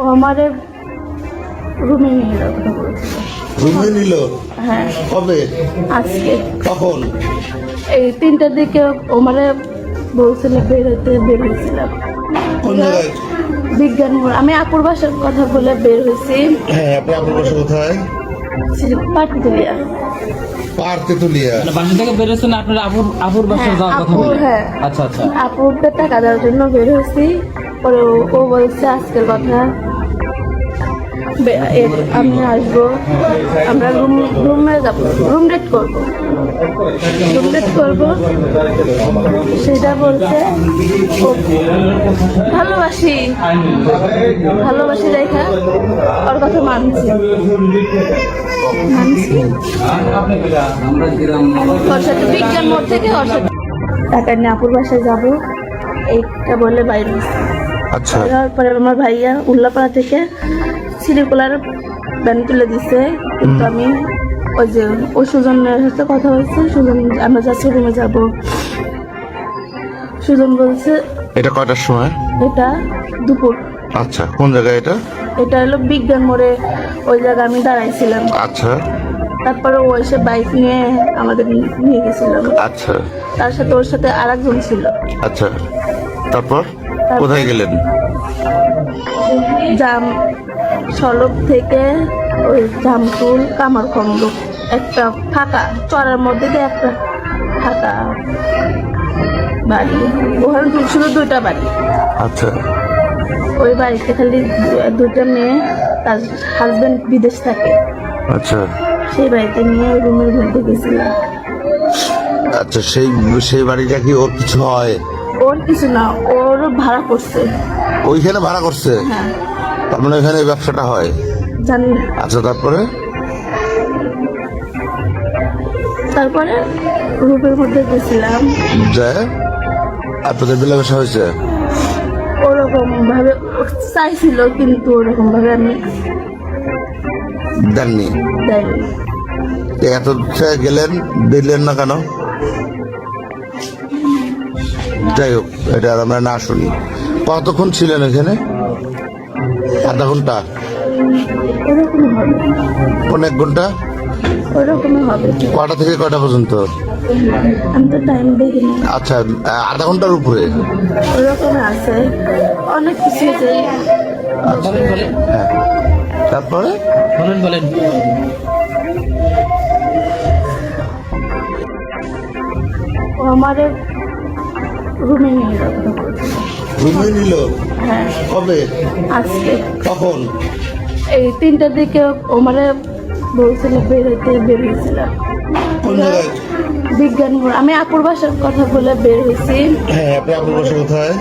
ও আমারে রুমে নিয়ে রুমে নিল? হ্যাঁ। কবে? আজকে। কখন? এই তিনটার দিকে ও মানে বলছিল বের হতে বের হয়েছিলাম। কোন জায়গায়? বিজ্ঞান আমি আপুর বাসার কথা বলে বের হয়েছি। হ্যাঁ আপনার আপনার বাসা কোথায়? মানে বাসা থেকে বেরোচ্ছেন আপনার আপুর আপুর বাসায় হ্যাঁ, যাওয়ার কথা বলে? হ্যাঁ। আচ্ছা আচ্ছা। আপুকে টাকা দেওয়ার জন্য বের হয়েছি। পরে ও- ও বলছে আজকের কথা। আমি আসব আমরা রুম রুমে যাব রুম ডেট করব। রুম ডেট করব সেটা বলতে ভালোবাসি ভালোবাসি রেখা ওর কথা মানছি। মানছি? ওর সাথে বিজ্ঞান মোড় থেকে ওর সাথে। টাকা নিয়ে আপুর বাসায় যাব এইটা বলে বাইরে। আচ্ছা। তারপরে আমার ভাইয়া উল্লাপাড়া থেকে সিরিকুলার ব্যান তুলে দিছে। কিন্তু আমি ওই যে ওই সুজনের সাথে কথা হয়েছে সুজন আমরা যাচ্ছি রুমে যাব। সুজন বলছে এটা কয়টার সময়? এটা দুপুর। আচ্ছা কোন জায়গায় এটা? এটা হলো বিজ্ঞান মোড়ে ওই জায়গায় আমি দাঁড়াইছিলাম। আচ্ছা। তারপরে ও এসে বাইক নিয়ে আমাদের নিয়ে গেছিলাম আচ্ছা। তার সাথে ওর সাথে আর একজন ছিল। আচ্ছা। তারপর কোথায় গেলেন? জাম সলব থেকে ওই জামতুল কামারখন্দ একটা ফাঁকা চড়ার মধ্যে দিয়ে একটা ফাঁকা বাড়ি। ওখানে শুধু দুইটা বাড়ি। আচ্ছা। ওই বাড়িতে খালি দুইটা মেয়ে তার হাজবেন্ড বিদেশ থাকে। আচ্ছা। সেই বাড়িতে নিয়ে ওই রুমের মধ্যে গেছিলাম। আচ্ছা সেই সেই বাড়িটা কি ওর কিছু হয়? ওর কিছু না ওর ভাড়া করছে। ওইখানে ভাড়া করছে? হ্যাঁ। তার মানে ওইখানে ব্যবসাটা হয়? জানি না। আচ্ছা তারপরে? তারপরে রুমের মধ্যে গেছিলাম। যায়? আপনাদের মেলামেশা হয়েছে? ওরকম ভাবে চাইছিল কিন্তু ওরকম ভাবে আমি দেননি? দেয়নি। এত গেলেন দিলেন না কেন? যাই হোক এটা আমরা না শুনি। কতক্ষণ ছিলেন এখানে? আধা ঘণ্টা। অনেক ঘণ্টা? কটা থেকে কটা পর্যন্ত? আমি তো টাইম দেখি না। আচ্ছা আধা ঘণ্টার উপরে? আছে। অনেক কিছু যে বলেন বলেন হ্যাঁ তারপরে? বলেন বলেন। ও রুমে নিয়ে যাওয়ার রুমে নিল। হ্যাঁ। কবে? আজকে। কখন? এই তিনটার দিকে ও মানে বলছিল বের হতে বের হয়েছিলাম কোন জায়গায়? বিজ্ঞান আমি আপুর বাসার কথা বলে বের হয়েছি। হ্যাঁ আপনি আপনার বাসা কোথায়?